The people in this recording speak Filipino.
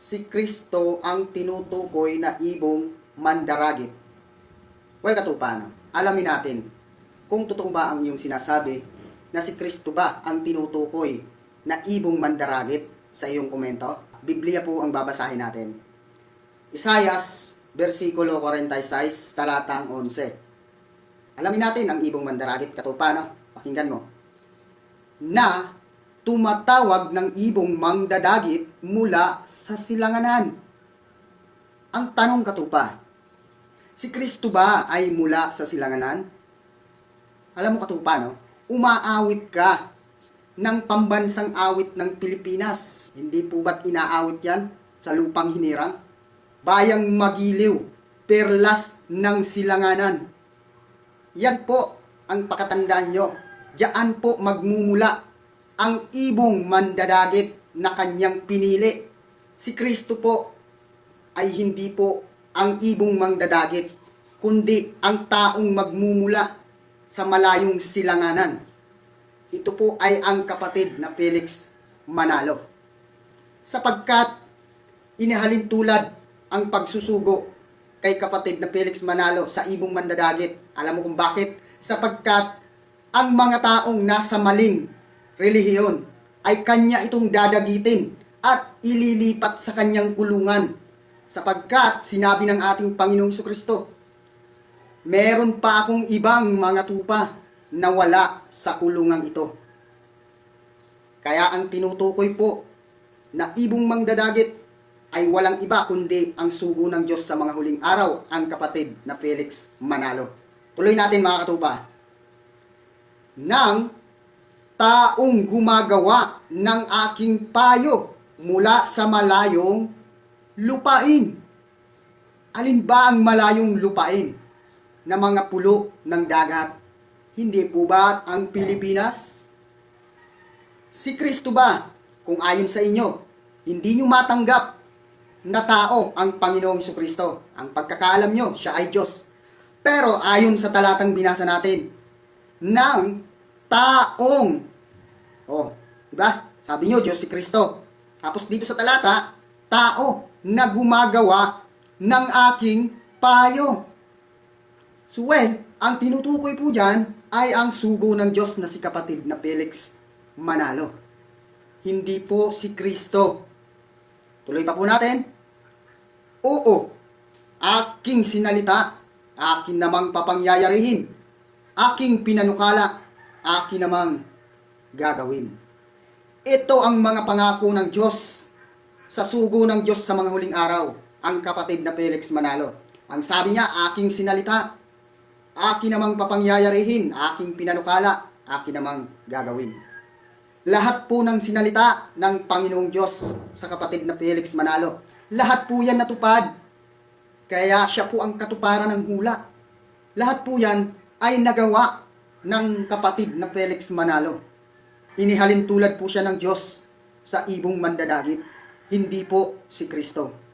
si Kristo ang tinutukoy na ibong mandaragit. Well, katupano, alamin natin kung totoo ba ang iyong sinasabi na si Kristo ba ang tinutukoy na ibong mandaragit sa iyong komento. Biblia po ang babasahin natin. Isayas, versikulo 46, talatang 11. Alamin natin ang ibong mandaragit katupano. Pakinggan mo. Na tumatawag ng ibong mangdadagit mula sa silanganan. Ang tanong katupa, si Kristo ba ay mula sa silanganan? Alam mo katupa, no? Umaawit ka ng pambansang awit ng Pilipinas. Hindi po ba't inaawit yan sa lupang hinirang? Bayang magiliw, perlas ng silanganan. Yan po ang pakatandaan nyo. Diyan po magmumula ang ibong mandadagit na kanyang pinili. Si Kristo po ay hindi po ang ibong mandadagit, kundi ang taong magmumula sa malayong silanganan. Ito po ay ang kapatid na Felix Manalo. Sapagkat inihalin tulad ang pagsusugo kay kapatid na Felix Manalo sa ibong mandadagit. Alam mo kung bakit? Sapagkat ang mga taong nasa maling relihiyon ay kanya itong dadagitin at ililipat sa kanyang kulungan. Sapagkat sinabi ng ating Panginoong Kristo, meron pa akong ibang mga tupa na wala sa kulungang ito. Kaya ang tinutukoy po na ibong mangdadagit ay walang iba kundi ang sugo ng Diyos sa mga huling araw, ang kapatid na Felix Manalo. Tuloy natin mga katupa. Nang taong gumagawa ng aking payo mula sa malayong lupain. Alin ba ang malayong lupain na mga pulo ng dagat? Hindi po ba ang Pilipinas? Si Kristo ba, kung ayon sa inyo, hindi nyo matanggap na tao ang Panginoong Iso Kristo. Ang pagkakaalam nyo, siya ay Diyos. Pero ayon sa talatang binasa natin, ng taong, ba? Sabi nyo, Diyos si Kristo. Tapos dito sa talata, tao na gumagawa ng aking payo. So well, ang tinutukoy po dyan ay ang sugo ng Diyos na si kapatid na Felix Manalo. Hindi po si Kristo. Tuloy pa po natin. Oo, aking sinalita, akin namang papangyayarihin, aking pinanukala, akin namang gagawin. Ito ang mga pangako ng Diyos sa sugo ng Diyos sa mga huling araw, ang kapatid na Felix Manalo. Ang sabi niya, aking sinalita, akin namang papangyayarihin, aking pinanukala, akin namang gagawin. Lahat po ng sinalita ng Panginoong Diyos sa kapatid na Felix Manalo, lahat po yan natupad. Kaya siya po ang katuparan ng hula. Lahat po yan ay nagawa ng kapatid na Felix Manalo. Inihalin tulad po siya ng Diyos sa ibong mandadagit, hindi po si Kristo.